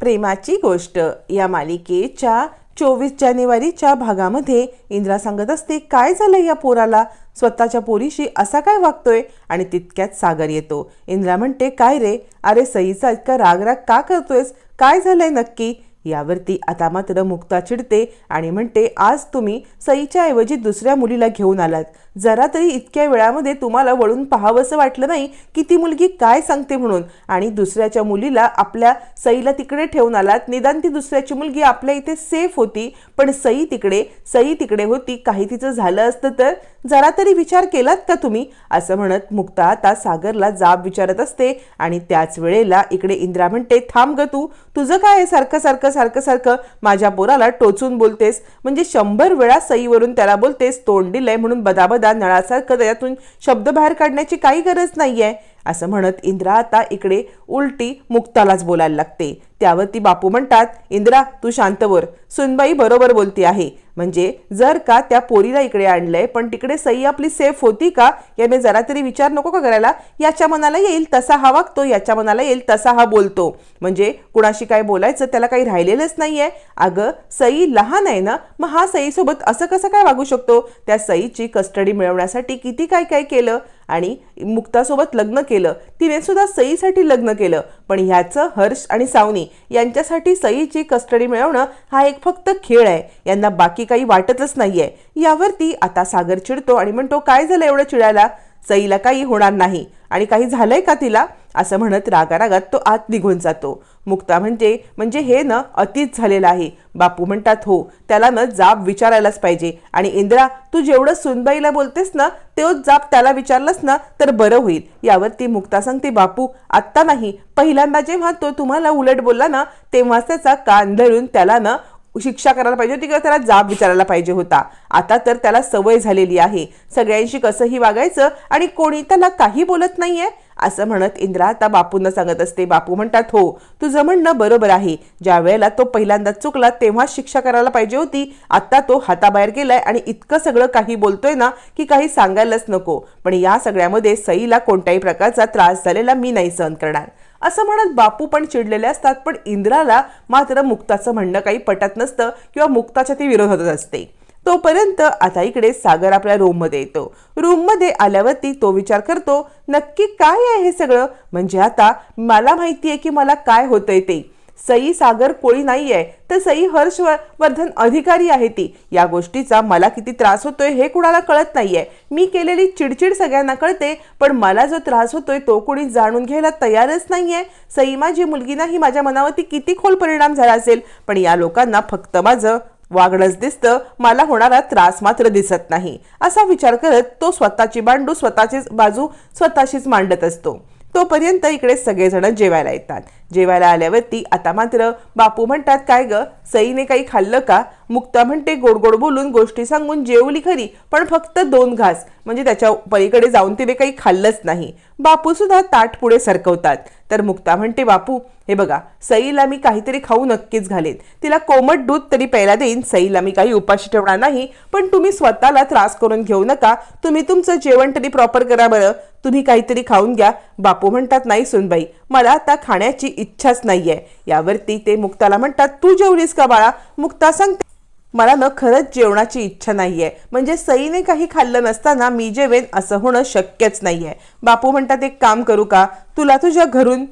प्रेमाची गोष्ट. या मालिकेच्या चोवीस जानेवारीच्या भागामध्ये इंद्रा सांगत असते काय झालं या पोराला? स्वतःच्या पोरीशी असा काय वागतोय? आणि तितक्यात सागर येतो. इंद्रा म्हणते काय रे? अरे सईचा इतका रागराग का करतोयस? काय झालंय नक्की? यावरती आता मात्र मुक्ता चिडते आणि म्हणते आज तुम्ही सईच्या ऐवजी दुसऱ्या मुलीला घेऊन आलात. जरा तरी इतक्या वेळामध्ये तुम्हाला वळून पाहावंसं वाटलं नाही की ती मुलगी काय सांगते म्हणून. आणि दुसऱ्याच्या मुलीला आपल्या सईला तिकडे ठेवून आलात. निदान ती दुसऱ्याची मुलगी आपल्या इथे सेफ होती. पण सई तिकडे सई तिकडे होती. काही तिचं झालं असतं तर जरा तरी विचार केलात का तुम्ही? असं म्हणत मुक्ता आता सागरला जाब विचारत असते आणि त्याच वेळेला इकडे इंद्रा म्हणते थांब ग तू. तुझं काय आहे? सारखं सारखं सारखं सारखं. माझ्या पोराला टोचून बोलतेस. म्हणजे शंभर वेळा सईवरून त्याला बोलतेस तोंड दिलंय म्हणून बदाबदा नळासारखं त्याच्यातून शब्द बाहेर काढण्याची काही गरज नाहीये. असं म्हणत इंद्रा आता इकडे उलटी मुक्तालाच बोलायला लागते. त्यावर ती बापू म्हणतात इंद्रा तू शांतवर सुनबाई बरोबर बोलती आहे. म्हणजे जर का त्या पोरीला इकडे आणलंय पण तिकडे सई आपली सेफ होती का? याने जरा तरी विचार नको का करायला? याच्या मनाला येईल तसा हा वागतो याच्या मनाला येईल तसा हा बोलतो. म्हणजे कुणाशी काय बोलायचं त्याला काही राहिलेलंच नाहीये. अगं सई लहान आहे ना मग हा सईसोबत असं कसं काय वागू शकतो? त्या सईची कस्टडी मिळवण्यासाठी किती काय काय केलं? आणि मुक्तासोबत लग्न केलं. तिने सुद्धा सईसाठी लग्न केलं. पण ह्याचं हर्ष आणि सावनी यांच्यासाठी सईची कस्टडी मिळवणं हा एक फक्त खेळ आहे. यांना बाकी काही वाटतच नाहीये. यावरती आता सागर चिडतो आणि म्हणतो काय झालं एवढं चिडायला? सईला काही होणार नाही. आणि काही झालंय का तिला? असं म्हणत रागारागात तो आत निघून जातो. मुक्ता म्हणते म्हणजे हे न अतीच झालेलं आहे. बापू म्हणतात हो त्याला न जाब विचारायलाच पाहिजे. आणि इंद्रा तू जेवढं सुनबाईला बोलतेस ना तेच जाब त्याला विचारलंस ना तर बरं होईल. यावरती मुक्ता सांगते बापू आत्ता नाही. पहिल्यांदा जेव्हा तो तुम्हाला उलट बोलला ना तेव्हाच त्याचा कान धरून त्याला ना शिक्षा करायला पाहिजे होती किंवा त्याला जाब विचारायला पाहिजे होता. आता तर त्याला सवय झालेली आहे. सगळ्यांशी कसंही वागायचं आणि कोणी त्याला काही बोलत नाहीये असं म्हणत इंद्रा आता बापूंना सांगत असते. बापू म्हणतात हो तुझं म्हणणं बरोबर आहे. ज्या वेळेला तो पहिल्यांदा चुकला तेव्हा शिक्षा करायला पाहिजे होती. आता तो हाताबाहेर गेलाय आणि इतकं सगळं काही बोलतोय ना की काही सांगायलाच नको. पण या सगळ्यामध्ये सईला कोणत्याही प्रकारचा त्रास झालेला मी नाही सहन करणार. असं म्हणत बापू पण चिडलेले असतात पण इंद्राला मात्र मुक्ताचं म्हणणं काही पटत नसतं किंवा मुक्ताच्या ती विरोधातच असते. तोपर्यंत आता इकडे सागर आपल्या रूममध्ये येतो. रूममध्ये आल्यावरती तो विचार करतो नक्की काय आहे हे सगळं? म्हणजे आता मला माहिती आहे की मला काय होतंय ते. सई सागर कोळी नाहीये तर सई हर्षवर्धन अधिकारी आहे ती. या गोष्टीचा मला किती त्रास होतोय हे कुणाला कळत नाहीये. मी केलेली चिडचिड सगळ्यांना कळते पण मला जो त्रास होतोय तो कोणी जाणून घ्यायला तयारच नाहीये. सई माझी मुलगी नाही माझ्या मनावरती किती खोल परिणाम झाला असेल पण या लोकांना फक्त माझं वागणंच दिसतं मला होणारा त्रास मात्र दिसत नाही. असा विचार करत तो स्वतःची बांडू स्वतःचीच बाजू स्वतःशीच मांडत असतो. तोपर्यंत इकडे सगळेजण जेवायला येतात. जेवायला आल्यावरती आता मात्र बापू म्हणतात काय ग सईने काही खाल्लं का? मुक्ता म्हणते गोड गोड बोलून गोष्टी सांगून जेवली खरी पण फक्त दोन घास. म्हणजे त्याच्या पलीकडे जाऊन तिने काही खाल्लंच नाही. बापू सुद्धा ताट पुढे सरकवतात. तर मुक्ता म्हणते बापू हे बघा सईला मी काहीतरी खाऊ नक्कीच घालेन. तिला कोमट दूध तरी प्यायला देईन. सईला मी काही उपाशी ठेवणार नाही पण तुम्ही स्वतःला त्रास करून घेऊ नका. तुम्ही तुमचं जेवण तरी प्रॉपर करा बरं. तुम्ही काहीतरी खाऊन घ्या. बापू म्हणतात नाही सुनबाई मला आता खाण्याची इच्छाच नाही आहे यावरती ते मुक्ताला म्हणतात तू जेवलीस का बाळा? मुक्ता सांगते. मला न खरंच जेवणाची इच्छा नाहीये. म्हणजे सईने काही खाल्लं नसताना मी जेवेन असं होणं शक्यच नाहीये. बापू म्हणतात एक काम करू का? तुला तुझ्या घरून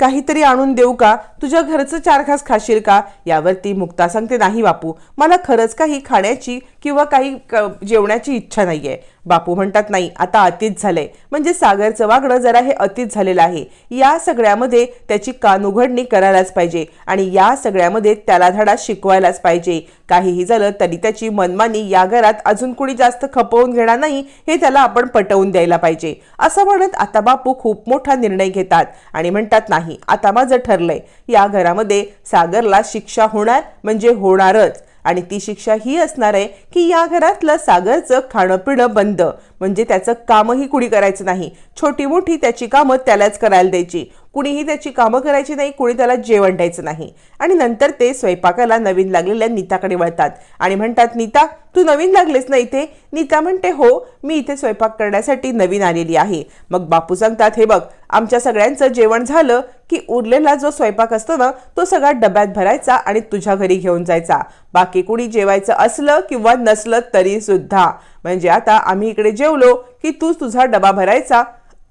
काहीतरी आणून देऊ का? तुझ्या घरचं चार घास खाशील का? यावरती मुक्ता सांगते नाही बापू. मला खरंच काही खाण्याची किंवा काही जेवणाची जेवण्याची इच्छा नाहीये. बापू म्हणतात नाही आता अतीत झालंय. म्हणजे सागरचं वागणं जरा हे अतीत झालेलं आहे. या सगळ्यामध्ये त्याची कान उघडणी करायलाच पाहिजे आणि या सगळ्यामध्ये त्याला धडा शिकवायलाच पाहिजे. काहीही झालं तरी त्याची मनमानी या घरात अजून कुणी जास्त खपवून घेणार नाही हे त्याला आपण पटवून द्यायला पाहिजे. असं म्हणत आता बापू खूप मोठा निर्णय घेतात आणि म्हणतात नाही आता माझं ठरलंय. या घरामध्ये सागरला शिक्षा होणार म्हणजे होणारच. आणि ती शिक्षा ही असणार आहे की या घरातलं सागरचं खाणं पिणं बंद. म्हणजे त्याचं कामही कुणी करायचं नाही. छोटी मोठी त्याची कामं त्यालाच करायला द्यायची. कुणीही त्याची कामं करायची नाही कुणी त्याला जेवण द्यायचं नाही. आणि नंतर ते स्वयंपाकाला नवीन लागलेल्या नीताकडे वळतात. आणि म्हणतात नीता तू नवीन लागलेस ना इथे? नीता म्हणते हो मी इथे स्वयंपाक करण्यासाठी नवीन आलेली आहे. मग बापू सांगतात हे बघ आमच्या सगळ्यांचं जेवण झालं की उरलेला जो स्वयंपाक असतो ना तो सगळा डब्यात भरायचा आणि तुझ्या घरी घेऊन जायचा. बाकी कुणी जेवायचं असलं किंवा नसलं तरी सुद्धा. म्हणजे आता आम्ही इकडे जेवलो की तू तुझा डबा भरायचा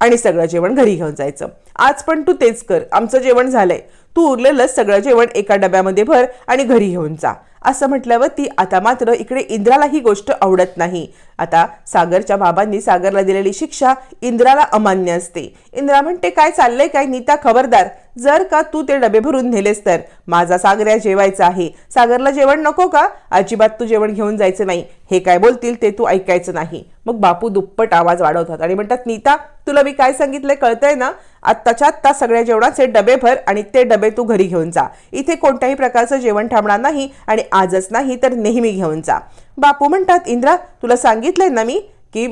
आणि सगळं जेवण घरी घेऊन जायचं. आज पण तू तेच कर आमचं जेवण झालंय. तू उरलेलं सगळं जेवण एका डब्यामध्ये भर आणि घरी घेऊन जा. असं म्हटल्यावरती आता मात्र इकडे इंद्राला ही गोष्ट आवडत नाही. आता सागरच्या बाबांनी सागरला दिलेली शिक्षा इंद्राला अमान्य असते. इंद्रा म्हणते काय चाललंय? काय नीता खबरदार. जर का तू ते डबे भरून नेलेस तर. माझा सागर्या जेवायचा आहे. सागरला जेवण नको का? अजिबात तू जेवण घेऊन जायचं नाही. हे काय बोलतील ते तू ऐकायचं नाही. मग बापू दुप्पट आवाज वाढवतात आणि म्हणतात नीता तुला मी काय सांगितलंय कळतंय ना? आत्ताच्या आत्ता सगळ्या जेवणाचे डबे भर आणि ते डबे तू घरी घेऊन जा. इथे कोणत्याही प्रकारचं जेवण थांबणार नाही आणि आजच नाही तर नेहमी घेऊन जा. बापू म्हणतात इंद्रा तुला सांगितलंय ना मी की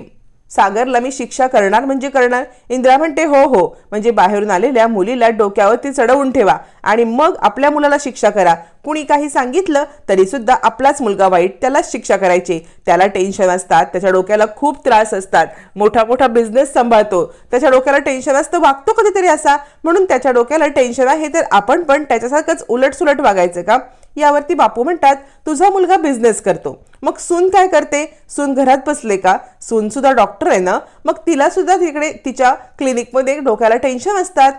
सागरला मी शिक्षा करणार म्हणजे करणार? इंद्रा म्हणते हो हो. म्हणजे बाहेरून आलेल्या मुलीला डोक्यावरती चढवून ठेवा आणि मग आपल्या मुलाला शिक्षा करा. कुणी काही सांगितलं तरी सुद्धा आपलाच मुलगा वाईट त्यालाच शिक्षा करायची. त्याला टेन्शन असतात त्याच्या डोक्याला खूप त्रास असतात. मोठा मोठा बिझनेस सांभाळतो. त्याच्या डोक्याला टेन्शन असतं वागतो कधीतरी असा. म्हणून त्याच्या डोक्याला टेन्शन आहे तर आपण पण त्याच्यासारखंच उलटसुलट वागायचं का? यावरती बापू म्हणतात तुझा मुलगा बिझनेस करतो. मग सून काय करते? सून घरात बसले का? सून सुद्धा डॉक्टर आहे ना? मग तिला सुद्धा तिकडे तिच्या क्लिनिकमध्ये डोक्याला टेन्शन असतात.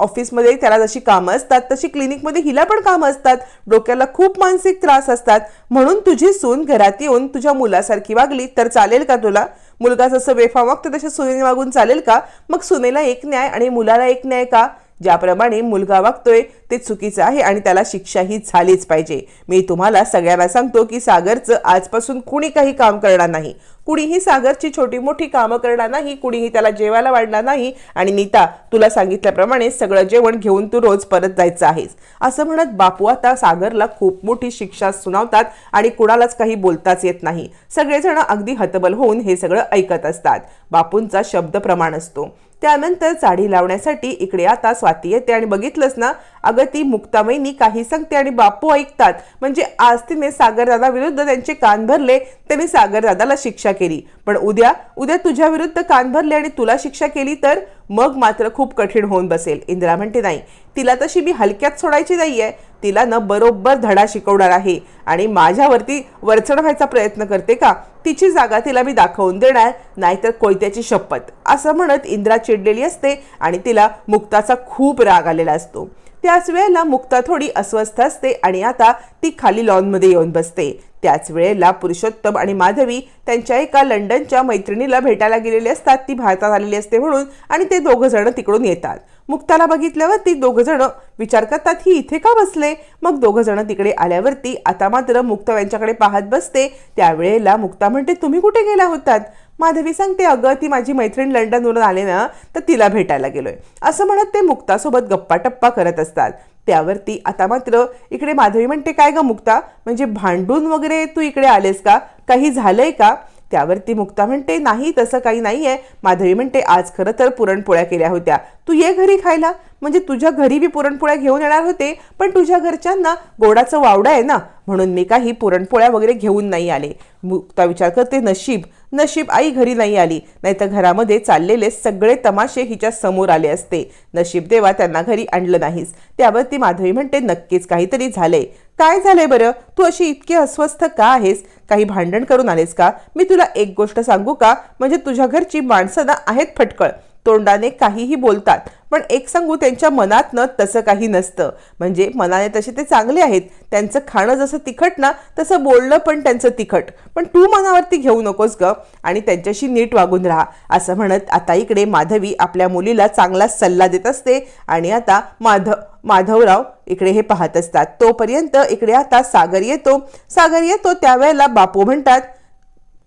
ऑफिसमध्ये त्याला जशी कामं असतात तशी क्लिनिकमध्ये हिला पण कामं असतात. डोक्याला खूप मानसिक त्रास असतात. म्हणून तुझी सून घरात येऊन तुझ्या मुलासारखी वागली तर चालेल का तुला? मुलगा जसं वेफा वागतो तशा सुनेने वागून चालेल का? मग सुनेला एक न्याय आणि मुलाला एक न्याय का? ज्याप्रमाणे मुलगा वागतोय ते चुकीचं आहे आणि त्याला शिक्षा ही झालीच पाहिजे. मी तुम्हाला सगळ्यांना सांगतो की सागरचं आजपासून कुणी काही काम करणार नाही. कुणीही सागरची छोटी मोठी कामं करणार नाही कुणीही त्याला जेवायला वाढणार नाही. आणि नीता तुला सांगितल्याप्रमाणे सगळं जेवण घेऊन तू रोज परत जायचं आहेस. असं म्हणत बापू आता सागरला खूप मोठी शिक्षा सुनावतात आणि कुणालाच काही बोलताच येत नाही. सगळेजण अगदी हतबल होऊन हे सगळं ऐकत असतात. बापूंचा शब्द प्रमाण असतो. त्यानंतर चाडी लावण्यासाठी इकडे आता स्वाती येते आणि बघितलंच ना अगं ती मुक्तामयनी काही सांगते आणि बापू ऐकतात. म्हणजे आज तिने सागरदादा विरुद्ध त्यांचे कान भरले त्यांनी सागरदादाला शिक्षा केली. पण उद्या उद्या तुझ्या विरुद्ध कान भरले आणि तुला शिक्षा केली तर मग मात्र खूप कठीण होऊन बसेल. इंदिरा म्हणते नाही तिला तशी मी हलक्यात सोडायची नाही आहे तिला न बरोबर धडा शिकवणार आहे. आणि माझ्यावरती वरचढ व्हायचा प्रयत्न करते का? तिची जागा तिला मी दाखवून देणार नाहीतर कोयत्याची शपथ. असं म्हणत इंद्रा चिडलेली असते आणि तिला मुक्ताचा खूप राग आलेला असतो. त्याच वेळेला मुक्ता थोडी अस्वस्थ असते आणि आता ती खाली लॉनमध्ये येऊन बसते. त्याच वेळेला पुरुषोत्तम आणि माधवी त्यांच्या एका लंडनच्या मैत्रिणीला भेटायला गेलेली असतात. ती भारतात आलेली असते म्हणून आणि ते दोघं जण तिकडून येतात. मुक्ताला बघितल्यावर ती दोघं जण विचार करतात ही इथे का बसले? मग दोघं जण तिकडे आल्यावरती आता मात्र मुक्ता यांच्याकडे पाहत बसते. त्यावेळेला मुक्ता म्हणते तुम्ही कुठे गेला होतात? माधवी सांगते अगं ती माझी मैत्रीण लंडनवरून आले ना तर तिला भेटायला गेलोय. असं म्हणत ते मुक्तासोबत गप्पा टप्पा करत असतात. त्यावरती आता मात्र इकडे माधवी म्हणते काय ग मुक्ता? म्हणजे भांडून वगैरे तू इकडे आलेस का? काही झालंय का? त्यावरती मुक्ता म्हणते नाही तसं काही नाही आहे माधवी म्हणते आज खरं तर पुरणपोळ्या केल्या होत्या. तू ये घरी खायला. म्हणजे तुझ्या घरी मी पुरणपोळ्या घेऊन येणार होते पण तुझ्या घरच्यांना गोडाचं वावडं आहे ना. म्हणून मी काही पुरणपोळ्या वगैरे घेऊन नाही आले. मुक्ता विचार करते नशीब नशीब आई घरी नाही आली. नाहीतर घरामध्ये चाललेले सगळे तमाशे हिच्या समोर आले असते. नशीब देवा त्यांना घरी आणलं नाहीस. त्यावर ती माधवी म्हणते नक्कीच काहीतरी झालंय. काय झालंय बरं? तू अशी इतकी अस्वस्थ का आहेस? काही भांडण करून आलेस का? मी तुला एक गोष्ट सांगू का? म्हणजे तुझ्या घरची माणसं ना आहेत फटकळ. तोंडाने काहीही बोलतात. पण एक सांगू त्यांच्या मनातनं तसं काही नसतं. म्हणजे मनाने तसे ते चांगले आहेत. त्यांचं खाणं जसं तिखट ना तसं बोलणं पण त्यांचं तिखट. पण तू मनावरती घेऊ नकोस ग आणि त्यांच्याशी नीट वागून राहा. असं म्हणत आता इकडे माधवी आपल्या मुलीला चांगला सल्ला देत असते आणि आता माधव माधवराव इकडे हे पाहत असतात. तोपर्यंत इकडे आता सागर येतो. सागर येतो त्यावेळेला बापू म्हणतात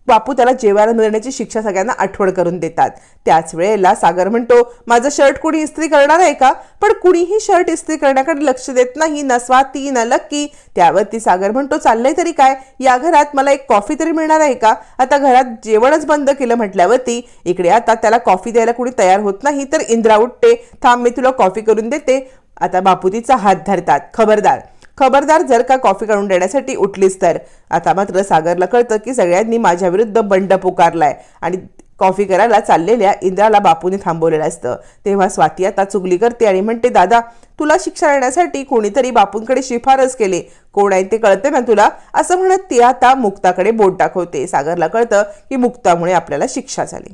बापू त्याला जेवायला मिळण्याची शिक्षा सगळ्यांना आठवण करून देतात. त्याच वेळेला सागर म्हणतो माझं शर्ट कुणी इस्त्री करणार आहे का? पण कुणीही शर्ट इस्त्री करण्याकडे लक्ष देत नाही ना स्वाती ना लक्की. त्यावरती सागर म्हणतो चाललंय तरी काय? या घरात मला एक कॉफी तरी मिळणार आहे का? आता घरात जेवणच बंद केलं म्हटल्यावरती इकडे आता त्याला कॉफी द्यायला कुणी तयार होत नाही तर इंद्रा उठते. थांब मी तुला कॉफी करून देते. आता बापू तिचा हात धरतात. खबरदार. खबरदार जर का कॉफी काढून देण्यासाठी उठलीस तर. आता मात्र सागरला कळतं की सगळ्यांनी माझ्या विरुद्ध बंड पुकारलाय. आणि कॉफी करायला चाललेल्या इंद्राला बापूने थांबवलेलं असतं. तेव्हा स्वाती आता चुगली करते आणि म्हणते दादा तुला शिक्षा देण्यासाठी कोणीतरी बापूंकडे शिफारस केली. कोण आहे ते कळते ना तुला? असं म्हणत ती आता मुक्ताकडे बोट दाखवते. सागरला कळतं की मुक्तामुळे आपल्याला शिक्षा झाली.